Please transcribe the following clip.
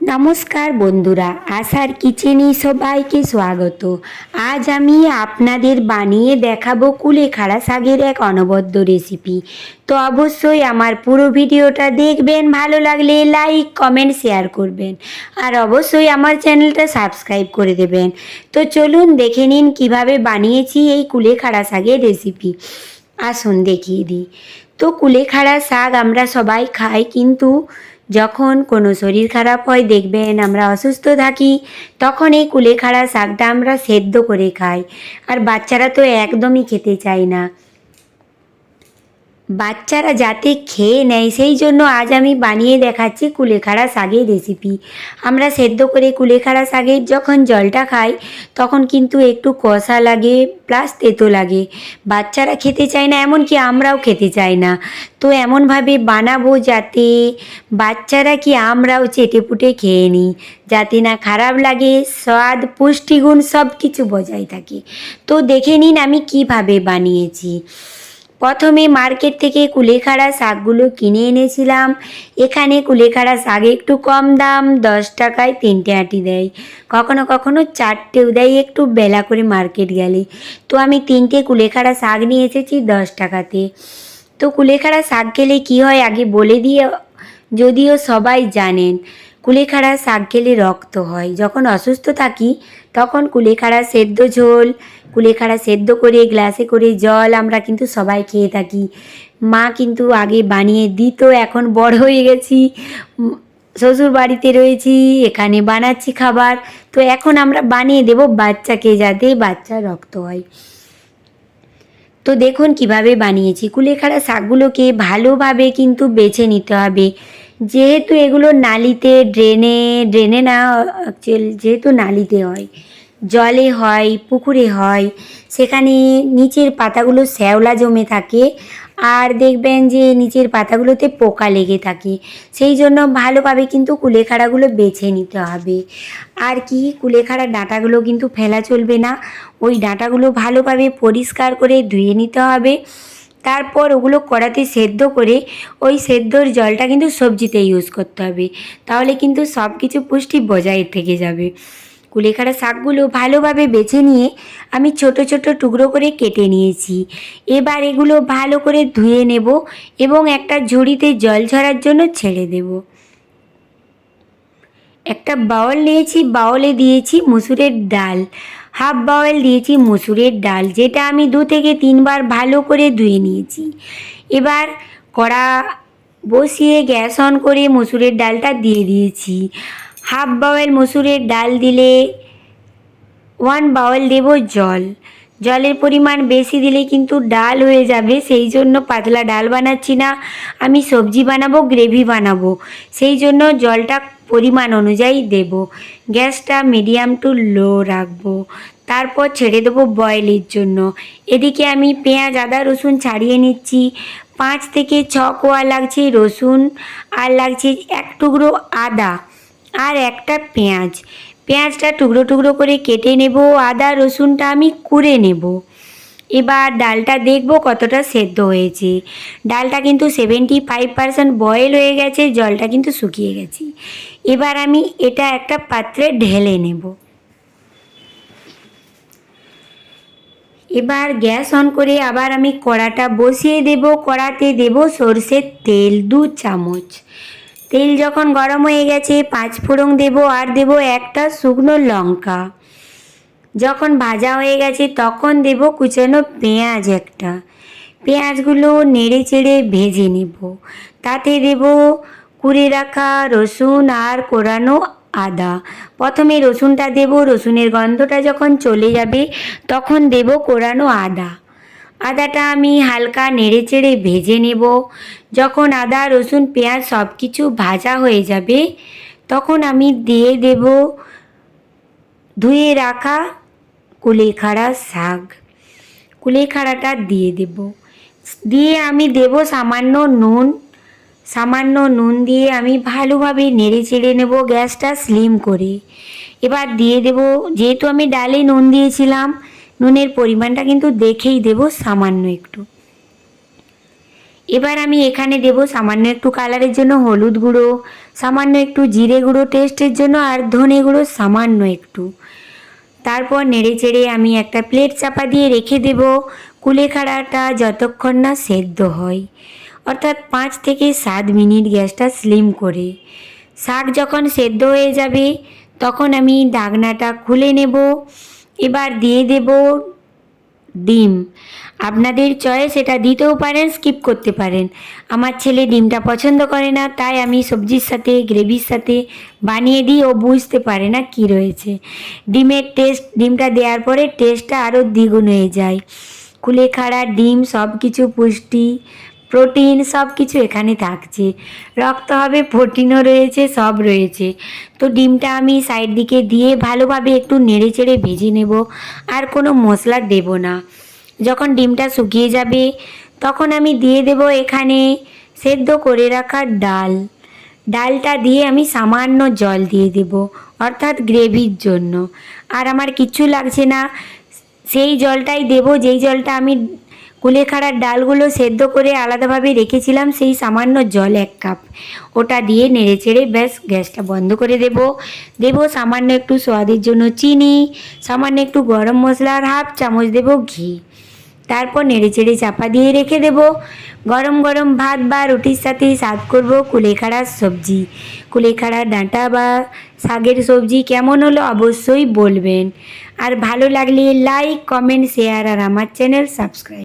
নমস্কার বন্ধুরা, আশার কিচেনে সবাইকে স্বাগত। আজ আমি আপনাদের বানিয়ে দেখাবো কুলেখাড়া শাকের এক অনবদ্য রেসিপি। তো অবশ্যই আমার পুরো ভিডিওটা দেখবেন, ভালো লাগলে লাইক, কমেন্ট, শেয়ার করবেন। আর অবশ্যই আমার চ্যানেলটা সাবস্ক্রাইব করে দেবেন। তো চলুন দেখে নিন কীভাবে বানিয়েছি এই কুলেখাড়া শাকের রেসিপি। আসুন দেখিয়ে দিই। তো কুলেখাড়া শাক আমরা সবাই খাই, কিন্তু যখন কোনো শরীর খারাপ হয়, দেখবেন আমরা অসুস্থ থাকি তখন এই কুলেখাড়া শাকটা আমরা সেদ্ধ করে খাই। আর বাচ্চারা তো একদমই খেতে চায় না। বাচ্চারা যাতে খেয়ে নেয়, সেই জন্য আজ আমি বানিয়ে দেখাচ্ছি কুলেখাড়া শাকের রেসিপি আমরা সেদ্ধ করে কুলেখাড়া শাকের যখন জলটা খাই, তখন কিন্তু একটু কষা লাগে প্লাস তেতো লাগে। বাচ্চারা খেতে চায় না, এমনকি আমরাও খেতে চাই না। তো এমনভাবে বানাবো যাতে বাচ্চারা কি আমরাও চেটে পুটে খেয়ে নিই, যাতে না খারাপ লাগে, স্বাদ, পুষ্টিগুণ সব কিছু বজায় থাকে। তো দেখে নিন আমি কীভাবে বানিয়েছি। প্রথমে মার্কেট থেকে কুলেখাড়া শাকগুলো কিনে এনেছিলাম। এখানে কুলেখাড়া শাক একটু কম দাম, দশ টাকায় তিনটে আটি দেয়। কখনো কখনো চারটেও দেয়, একটু বেলা করে মার্কেট গেলে। তো আমি তিনটে কুলেখাড়া শাক নিয়ে এসেছি দশ টাকাতে। তো কুলেখাড়া শাক খেলে কী হয় আগে বলে দিয়ে, যদিও সবাই জানেন, কুলেখাড়া শাক খেলে রক্ত হয়। যখন অসুস্থ থাকি, তখন কুলেখাড়া সেদ্ধ ঝোল কুলেখাড়া সেদ্ধ করে, গ্লাসে করে জল আমরা কিন্তু সবাই খেয়ে থাকি। মা কিন্তু আগে বানিয়ে দিত, এখন বড় হয়ে গেছি। শ্বশুর বাড়িতে রয়েছি, এখানে বানাচ্ছি খাবার। তো এখন আমরা বানিয়ে দেব বাচ্চাকে যাতে বাচ্চা রক্ত হয়। তো দেখুন কীভাবে বানিয়েছি। কুলেখাড়া শাকগুলোকে ভালোভাবে কিন্তু বেছে নিতে হবে। যেহেতু এগুলো নালিতে ড্রেনে ড্রেনে না যেহেতু নালিতে হয়। জলে হয়, পুকুরে হয়, সেখানে নিচের পাতাগুলো শ্যাওলা জমে থাকে আর দেখবেন যে নিচের পাতাগুলোতে পোকা লেগে থাকে। সেই জন্য ভালোভাবে কিন্তু কুলেখাড়াগুলো বেছে নিতে হবে। আর কি, কুলেখাড়া ডাঁটাগুলো কিন্তু ফেলা চলবে না। ওই ডাঁটাগুলো ভালোভাবে পরিষ্কার করে ধুয়ে নিতে হবে। তারপর ওগুলো কড়াতে সেদ্ধ করে ওই সেদ্ধর জলটা কিন্তু সবজিতে ইউজ করতে হবে। তাহলে কিন্তু সব কিছু পুষ্টি বজায় থেকে যাবে। কুলেখাড়া শাকগুলো ভালোভাবে বেছে নিয়ে আমি ছোট ছোট টুকরো করে কেটে নিয়েছি। এবার এগুলো ভালো করে ধুয়ে নেব এবং একটা ঝুড়িতে জল ঝরার জন্য ছেড়ে দেব। একটা বাউল নিয়েছি, বাউলে দিয়েছি মুসুরের ডাল। হাফ বাউল দিয়েছি মুসুরের ডাল, যেটা আমি দু থেকে তিনবার ভালো করে ধুয়ে নিয়েছি। এবার কড়া বসিয়ে গ্যাস অন করে মুসুরের ডালটা দিয়ে দিয়েছি। হাফ বাউল মুসুরের ডাল দিলে ওয়ান বাউল দেব জল। জলের পরিমাণ বেশি দিলে কিন্তু ডাল হয়ে যাবে, সেই জন্য পাতলা ডাল বানাচ্ছি না। আমি সবজি বানাবো, গ্রেভি বানাবো, সেই জন্য জলটা পরিমাণ অনুযায়ী দেব। গ্যাসটা মিডিয়াম টু লো রাখব। তারপর ছেড়ে দেবো বয়েলের জন্য। এদিকে আমি পেঁয়াজ, আদা, রসুন ছাড়িয়ে নিচ্ছি। পাঁচ থেকে ছ কোয়া লাগছে রসুন আর লাগছে এক টুকরো আদা। আর একটা পেঁয়াজ। পেঁয়াজটা টুকরো টুকরো করে কেটে নেব, আদা, রসুনটা আমি কুড়ে নেব। এবার ডালটা দেখব কতটা সেদ্ধ হয়েছে। ডালটা কিন্তু সেভেন্টি ফাইভ পার্সেন্ট বয়েল হয়ে গেছে, জলটা কিন্তু শুকিয়ে গেছে। এবার আমি এটা একটা পাত্রে ঢেলে নেব। এবার গ্যাস অন করে আবার আমি কড়াটা বসিয়ে দেব। কড়াতে দেব সর্ষের তেল দু চামচ। তেল যখন গরম হয়ে গেছে, পাঁচ ফোড়ন দেব আর দেব একটা শুকনো লঙ্কা। যখন ভাজা হয়ে গেছে, তখন দেব কুচানো পেঁয়াজ একটা। পেঁয়াজগুলো নেড়ে চেড়ে ভেজে নেব। তাতে দেব কুড়ে রাখা রসুন আর কোরানো আদা। প্রথমে রসুনটা দেব, রসুনের গন্ধটা যখন চলে যাবে, তখন দেব কোরানো আদা। আদাটা আমি হালকা নেড়ে চেড়ে ভেজে নেব। যখন আদা, রসুন, পেঁয়াজ সব কিছু ভাজা হয়ে যাবে, তখন আমি দিয়ে দেব ধুয়ে রাখা কুলেখাড়া শাক। কুলেখাড়াটা দিয়ে দেব। দিয়ে আমি দেব সামান্য নুন। সামান্য নুন দিয়ে আমি ভালোভাবে নেড়ে চেড়ে নেব গ্যাসটা স্লিম করে। এবার দিয়ে দেব, যেহেতু আমি ডালে নুন দিয়েছিলাম নুনের পরিমাণটা কিন্তু দেখেই দেব সামান্য একটু। এবার আমি এখানে দেব সামান্য একটু কালারের জন্য হলুদ গুঁড়ো, সামান্য একটু জিরে গুঁড়ো টেস্টের জন্য আর ধনে গুঁড়ো সামান্য একটু। তারপর নেড়ে চেড়ে আমি একটা প্লেট চাপা দিয়ে রেখে দেব কুলেখাড়াটা যতক্ষণ না সেদ্ধ হয়। অর্থাৎ পাঁচ থেকে সাত মিনিট গ্যাসটা স্লিম করে। শাক যখন সেদ্ধ হয়ে যাবে, তখন আমি ডাকনাটা খুলে নেব। এবার দিয়ে দেব ডিম। আপনাদের চয়েস এটা দিতেও পারেন, স্কিপ করতে পারেন। আমার ছেলে ডিমটা পছন্দ করে না, তাই আমি সবজির সাথে, গ্রেভির সাথে বানিয়ে দিই, ও বুঝতে পারে না কি রয়েছে। ডিমের টেস্ট, ডিমটা দেওয়ার পরে টেস্টটা আরও দ্বিগুণ হয়ে যায়। কুলেখাড়া, ডিম সব কিছু পুষ্টি প্রোটিন সব কিছু এখানে থাকছে। রক্ত হবে, প্রোটিনও রয়েছে, সব রয়েছে। তো ডিমটা আমি সাইড দিকে দিয়ে ভালোভাবে একটু নেড়ে চেড়ে ভেজে নেব, আর কোনো মশলা দেব না। যখন ডিমটা শুকিয়ে যাবে, তখন আমি দিয়ে দেব এখানে সেদ্ধ করে রাখা ডাল। ডালটা দিয়ে আমি সামান্য জল দিয়ে দেব, অর্থাৎ গ্রেভির জন্য। আর আমার কিচ্ছু লাগছে না, সেই জলটাই দেব, যেই জলটা আমি কুলেখাড়ার ডালগুলো সেদ্ধ করে আলাদাভাবে রেখেছিলাম সেই সামান্য জল এক কাপ। ওটা দিয়ে নেড়ে চেড়ে ব্যাস, গ্যাসটা বন্ধ করে দেব। দেব সামান্য একটু স্বাদের জন্য চিনি, সামান্য একটু গরম মশলা আর হাফ চামচ দেব ঘি। তারপর নেড়ে চেড়ে চাপা দিয়ে রেখে দেব। গরম গরম ভাত বা রুটির সাথে সার্ভ করব কুলেখাড়ার সবজি। কুলেখাড়ার ডাঁটা বা শাকের সবজি কেমন হলো অবশ্যই বলবেন। আর ভালো লাগলে লাইক কমেন্ট শেয়ার আর আমার চ্যানেল সাবস্ক্রাইব।